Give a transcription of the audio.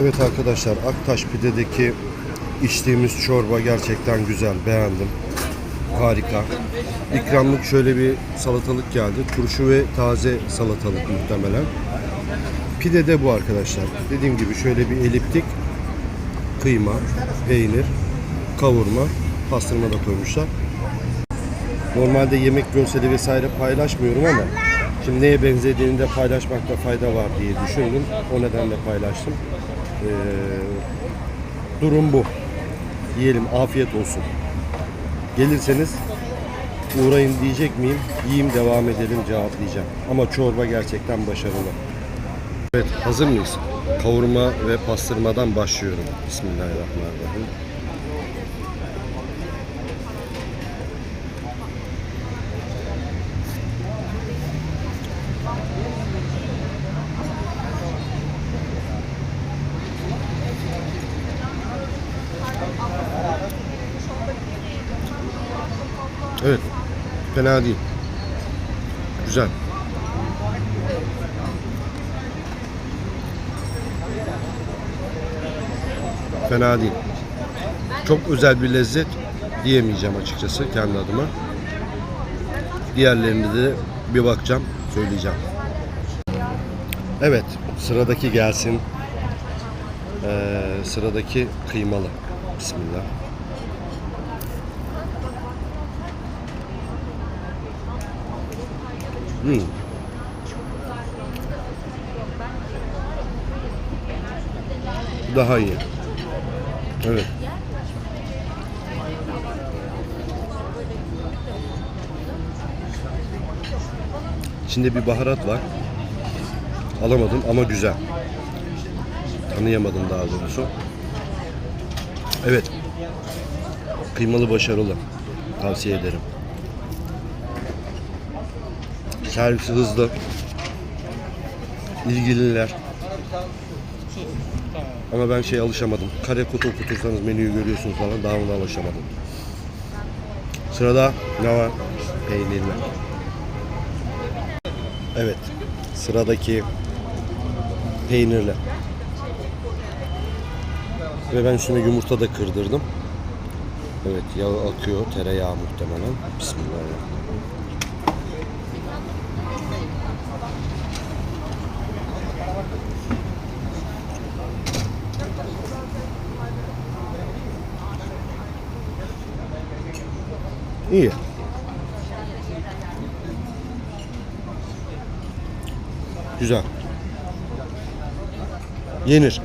Evet arkadaşlar Aktaş Pide'deki içtiğimiz çorba gerçekten güzel. Beğendim. Harika. İkramlık şöyle bir salatalık geldi. Turşu ve taze salatalık muhtemelen. Pide de bu arkadaşlar. Dediğim gibi şöyle bir eliptik kıyma, peynir, kavurma, pastırma da koymuşlar. Normalde yemek görseli vesaire paylaşmıyorum ama şimdi neye benzediğini de paylaşmakta fayda var diye düşündüm. O nedenle paylaştım. Ee, durum bu. Yiyelim, afiyet olsun. Gelirseniz uğrayın diyecek miyim? Yiyeyim devam edelim cevaplayacağım. Ama çorba gerçekten başarılı. Evet hazır mıyız? Kavurma ve pastırmadan başlıyorum. Bismillahirrahmanirrahim. Evet. Fena değil. Güzel. Fena değil. Çok özel bir lezzet diyemeyeceğim açıkçası kendi adıma. Diğerlerinde de bir bakacağım, söyleyeceğim. Evet, sıradaki gelsin. Ee, sıradaki kıymalı. Bismillah. Hmm. Daha iyi. Evet. İçinde bir baharat var. Alamadım ama güzel. Tanıyamadım daha doğrusu. Evet. Kıymalı başarılı. Tavsiye ederim. Servisi hızlı. İlgililer. Ama ben şey alışamadım. Kare kutu okutursanız menüyü görüyorsunuz falan daha ona alışamadım. Sırada ne var? Peynirli. Evet. Sıradaki peynirli. Ve ben üstüne yumurta da kırdırdım. Evet yağ akıyor. Tereyağı muhtemelen. Bismillahirrahmanirrahim. İyi. Güzel. Yenir.